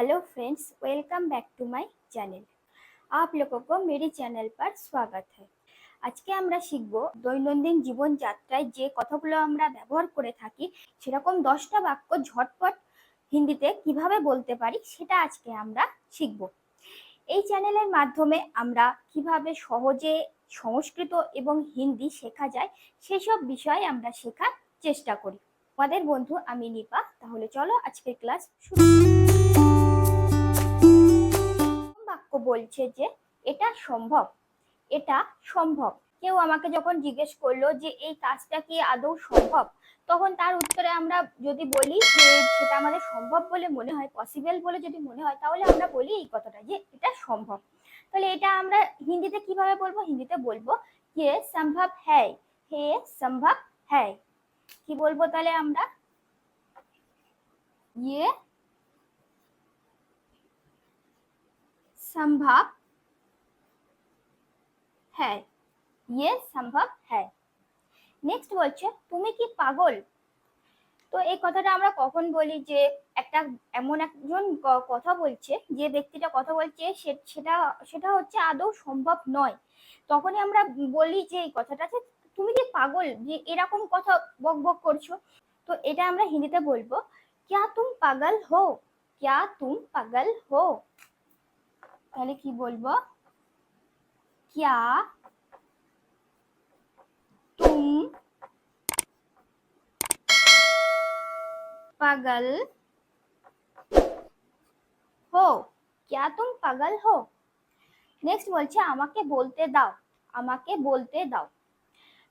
hello friends welcome back to my channel आप लोगों को मेरे चैनल पर स्वागत है আজকে আমরা শিখব দৈনন্দিন জীবনযাত্রায় যে কথাগুলো আমরা ব্যবহার করে থাকি সেরকম দশটা বাক্য ঝটপট হিন্দিতে কিভাবে বলতে পারি সেটা আজকে আমরা শিখব এই চ্যানেলের মাধ্যমে আমরা কিভাবে সহজে সংস্কৃত এবং হিন্দি শেখা যায় সেসব বিষয় আমরা শেখার চেষ্টা করি আমাদের বন্ধু আমি নিপা তাহলে চলো আজকের ক্লাস শুরু বাক্য বলছে যে, এটা সম্ভব এটা সম্ভব। কেউ আমাকে যখন জিজ্ঞেস করল যে, এই কাজটা কি আদৌ সম্ভব? তখন তার উত্তরে আমরা যদি বলি যে, সেটা আমাদের সম্ভব বলে মনে হয় পসিবল বলে যদি মনে হয়, তাহলে আমরা বলি এই কথাটা যে, এটা সম্ভব। তাহলে এটা আমরা হিন্দিতে কীভাবে বলব? হিন্দিতে বলব যে সম্ভব হ্যায়, হে সম্ভব হ্যায়। কি বলব তাহলে আমরা? ये संभव है ये संभव है নেক্সট বলছে তুমি কি পাগল তো এই কথাটা আমরা কখন বলি যে একটা এমন একজন ক- কথা বলছে যে ব্যক্তিটা কথা বলছে সে- সেটা সেটা হচ্ছে আদৌ সম্ভব নয় তখনই আমরা বলি যে এই কথাটা যে তুমি কি পাগল যে এরকম কথা বক বক করছো তো এটা আমরা হিন্দিতে বলবো क्या तुम पागल हो क्या तुम पागल हो তাহলে কি বলবো क्या तुम पागल हो क्या तुम पागल हो নেক্সট বলছে আমাকে বলতে দাও আমাকে বলতে দাও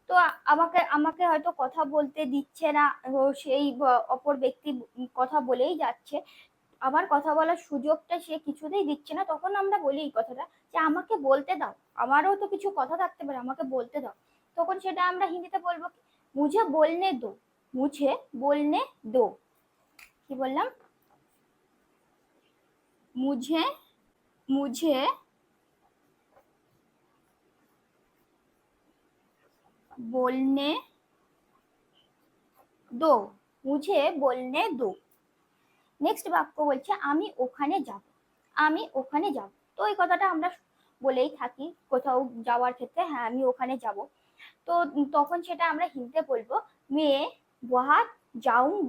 তো আ- আমাকে আমাকে হয়তো কথা বলতে দিচ্ছে না ও সেই ব- অপর ব্যক্তি কথা বলেই যাচ্ছে আমার কথা বলার সুযোগটা সে কিছুতেই দিচ্ছে না তখন আমরা বলি এই কথাটা যে আমাকে বলতে দাও আমারও তো কিছু কথা থাকতে পারে আমাকে বলতে দাও তখন সেটা আমরা হিন্দিতে বলবো কি, মুঝে বলনে দো মুঝে বলনে দো কি বললাম মুঝে মুঝে बोलने দো মুঝে বলনে দো নেক্সট বাক্য বলছে, আমি ওখানে যাব, আমি ওখানে যাব। তো এই কথাটা আমরা বলেই থাকি কোথাও যাওয়ার ক্ষেত্রে হ্যাঁ আমি ওখানে যাব। তো তখন সেটা আমরা হিন্দিতে বলব মেয়ে ওয়াহাত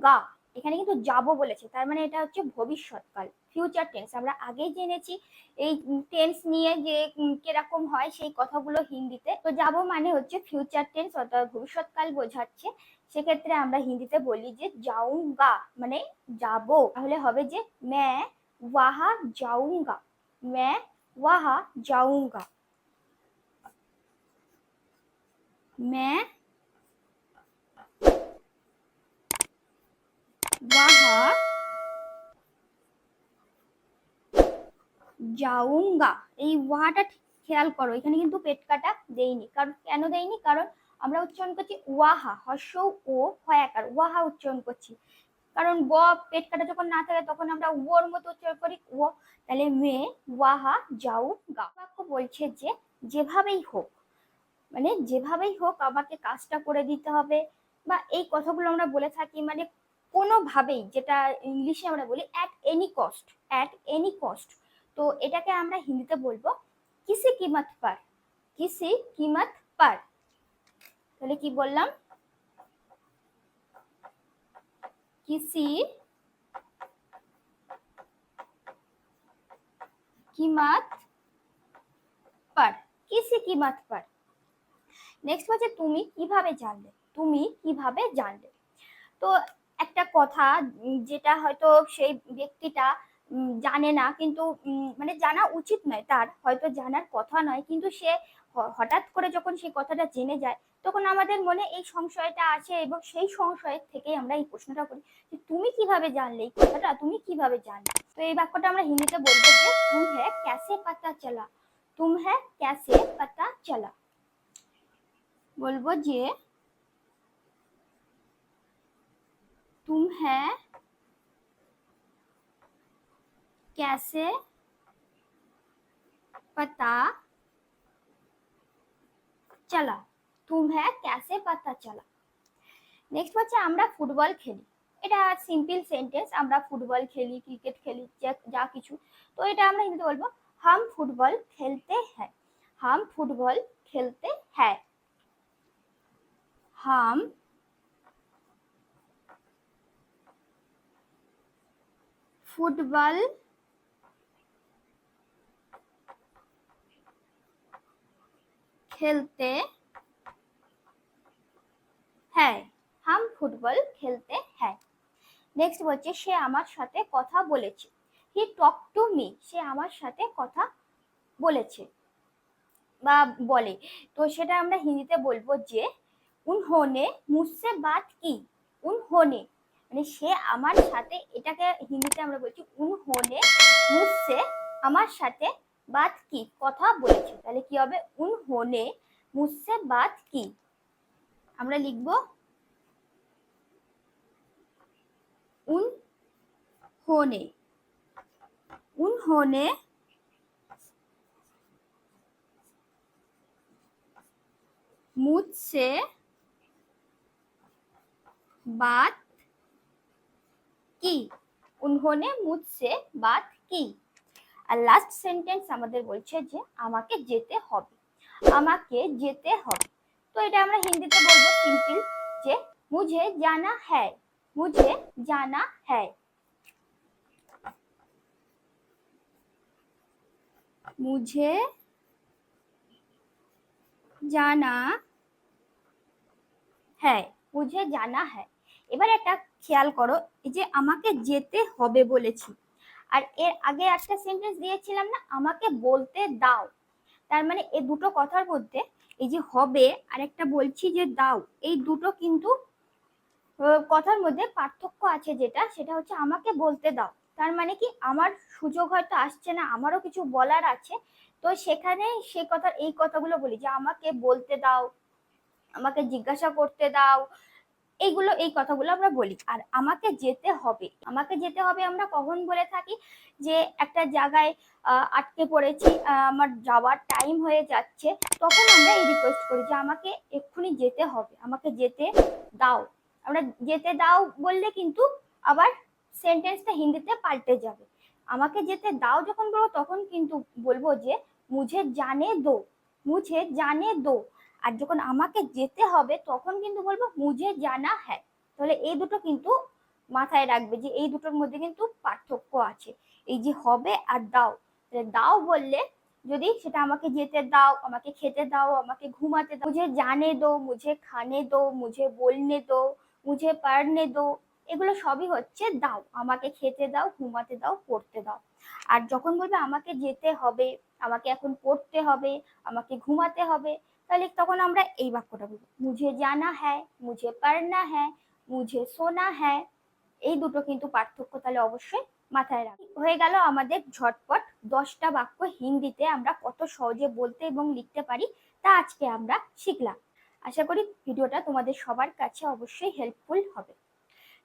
গা এখানে কিন্তু যাব বলেছে, তার মানে এটা হচ্ছে ভবিষ্যৎকাল। ফিউচার টেন্স আমরা আগেই জেনেছি এই টেন্স নিয়ে যে কীরকম হয় সেই কথাগুলো হিন্দিতে। তো যাব মানে হচ্ছে ফিউচার টেন্স অর্থাৎ ভবিষ্যৎকাল বোঝাচ্ছে। সেক্ষেত্রে আমরা হিন্দিতে বলি যে যাউঙ্গা মানে যাব। তাহলে হবে যে ম্যা ওয়াহা যাউঙ্গা ম্যা ওয়াহা যাউঙ্গা ম্যা ওয়াহা যাউঙ্গা এই ওয়াটা খেয়াল করো, এখানে কিন্তু পেট কাটা দেইনি কারণ কেন দেইনি কারণ আমরা উচ্চারণ করছি ওয়াহা, হর্ষ ও হয়াকার। ওয়াহা উচ্চারণ করছি। কারণ ব পেট কাটা যখন না থাকে তখন আমরা ওর মতো উচ্চারণ করি ও। তাহলে মে, ওয়াহা গা বাক্য বলছে যে যেভাবেই হোক মানে যেভাবেই হোক আমাকে কাজটা করে দিতে হবে। বা এই কথাগুলো আমরা বলে থাকি মানে কোনোভাবেই, যেটা ইংলিশে আমরা বলি at any cost at any cost তো এটাকে আমরা হিন্দিতে বলব কিসি কিমত পার, কিসি কিমত পার। তাহলে কি বললাম? কিসি কিমত পার, কিসি কিমত পার। নেক্সট হচ্ছে তুমি কীভাবে জানলে, তুমি কীভাবে জানলে। তো একটা কথা যেটা হয়তো সেই ব্যক্তিটা জানে না, কিন্তু মানে জানা উচিত নয় তার, হয়তো জানার কথা নয়, কিন্তু সে হঠাৎ করে যখন সেই কথাটা জেনে যায়, তখন আমাদের মনে এই সংশয়টা আছে এবং সেই সংশয়ের থেকেই আমরা এই প্রশ্নটা করি যে, তুমি কীভাবে জানলে এই কথাটা? তুমি কীভাবে জানলে? তো এই বাক্যটা আমরা হিন্দিতে বলব যে, তুম হ্যাঁ ক্যাসে পাতা চালা? তুম হ্যাঁ ক্যাসে পাতা চালা? বলব যে, তুম হ্যাঁ कैसे पता चला तुम्हें कैसे पता चला নেক্সট হচ্ছে আমরা ফুটবল খেলি এটা সিম্পল সেন্টেন্স আমরা ফুটবল খেলি ক্রিকেট খেলি যে- যা যা কিছু তো এটা আমরা হিন্দিতে বলবো হাম ফুটবল খেলতে হ্যাঁ হাম ফুটবল খেলতে হ্যাঁ হাম ফুটবল খেলতে হ্যাঁ হাম ফুটবল খেলতে হ্যাঁ। নেক্সট বলছে, সে আমার সাথে কথা বলেছে। হি টক টু মি সে আমার সাথে কথা বলেছে বা বলে। তো সেটা আমরা হিন্দিতে বলব যে, উনহোনে মুসসে বাত কি? উনহোনে। মানে সে আমার সাথে, এটাকে হিন্দিতে আমরা বলছি, উনহোনে মুসসে আমার সাথে বাত কি কথা বলেছে তাহলে কি হবে উনহোনে মুসসে বাত কি আমরা লিখব উন होने उन्होंने मुझसे बात की উনহোনে মুঝসে বাত কি আর লাস্ট সেন্টেন্স আমাদের বলছে যে, আমাকে যেতে হবে। আমাকে যেতে হবে। তো এটা আমরা হিন্দিতে বলব সিম্পল যে, মুঝে জানা হ্যায়, মুঝে জানা হ্যায়। মুঝে জানা হ্যাঁ মুঝে জানা হ্যাঁ এবার একটা খেয়াল করো যে আমাকে যেতে হবে বলেছি। আর এর আগে একটা সেন্টেন্স দিয়েছিলাম না, আমাকে বলতে দাও। তার মানে এই দুটো কথার মধ্যে এই যে হবে আর একটা বলছি যে দাও, এই দুটো কিন্তু কথার মধ্যে পার্থক্য আছে যেটা, সেটা হচ্ছে আমাকে বলতে দাও। তার মানে কি আমার সুযোগ হয়তো আসছে না, আমারও কিছু বলার আছে। তো সেখানে সে কথা, এই কথাগুলো বলি যে আমাকে বলতে দাও, আমাকে জিজ্ঞাসা করতে দাও এইগুলো এই কথাগুলো আমরা বলি। আর আমাকে যেতে হবে। আমাকে যেতে হবে আমরা কখন বলে থাকি? যে একটা জায়গায় আটকে পড়েছি আমার যাওয়ার টাইম হয়ে যাচ্ছে, তখন আমরা এই রিকোয়েস্ট করি যে আমাকে এক্ষুনি যেতে হবে। আমাকে যেতে দাও। আমরা যেতে দাও বললে কিন্তু আবার সেন্টেন্সটা হিন্দিতে পাল্টে যাবে। আমাকে যেতে দাও যখন বলব, তখন কিন্তু বলব যে, মুঝে জানে দো, মুঝে জানে দো। আর যখন আমাকে যেতে হবে, তখন কিন্তু বলব মুঝে জানা হ্যাঁ। তাহলে এই দুটো কিন্তু মাথায় রাখবে যে এই দুটোর মধ্যে কিন্তু পার্থক্য আছে। এই যে হবে আর দাও। তাহলে দাও বললে যদি সেটা আমাকে যেতে দাও, আমাকে খেতে দাও, আমাকে ঘুমাতে দাও মুঝে জানে দো মুঝে খানে দো মুঝে বলনে দো মুঝে পারনে দো এগুলো সবই হচ্ছে দাও। আমাকে খেতে দাও, ঘুমাতে দাও, পড়তে দাও। আর যখন বলবে আমাকে যেতে হবে, আমাকে এখন পড়তে হবে, আমাকে ঘুমাতে হবে তাহলে তখন আমরা এই বাক্যটা বলব। মুঝে জানা হ্যায়, মুঝে পড়না হ্যায়, মুঝে শোনা হ্যায়। এই দুটো কিন্তু পার্থক্য তাহলে অবশ্যই মাথায় রাখ। হয়ে গেল আমাদের ঝটপট দশটা বাক্য হিন্দিতে আমরা কত সহজে বলতে এবং লিখতে পারি তা আজকে আমরা শিখলাম। আশা করি ভিডিওটা তোমাদের সবার কাছে অবশ্যই হেল্পফুল হবে।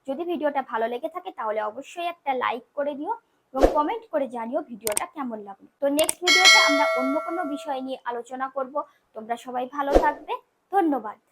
যদি ভিডিওটা ভালো লেগে থাকে তাহলে অবশ্যই একটা লাইক করে দিও এবং কমেন্ট করে জানিও ভিডিওটা কেমন লাগল। তো নেক্সট ভিডিওতে আমরা অন্য কোনো বিষয় নিয়ে আলোচনা করব। তোমরা সবাই ভালো থাকবে। ধন্যবাদ।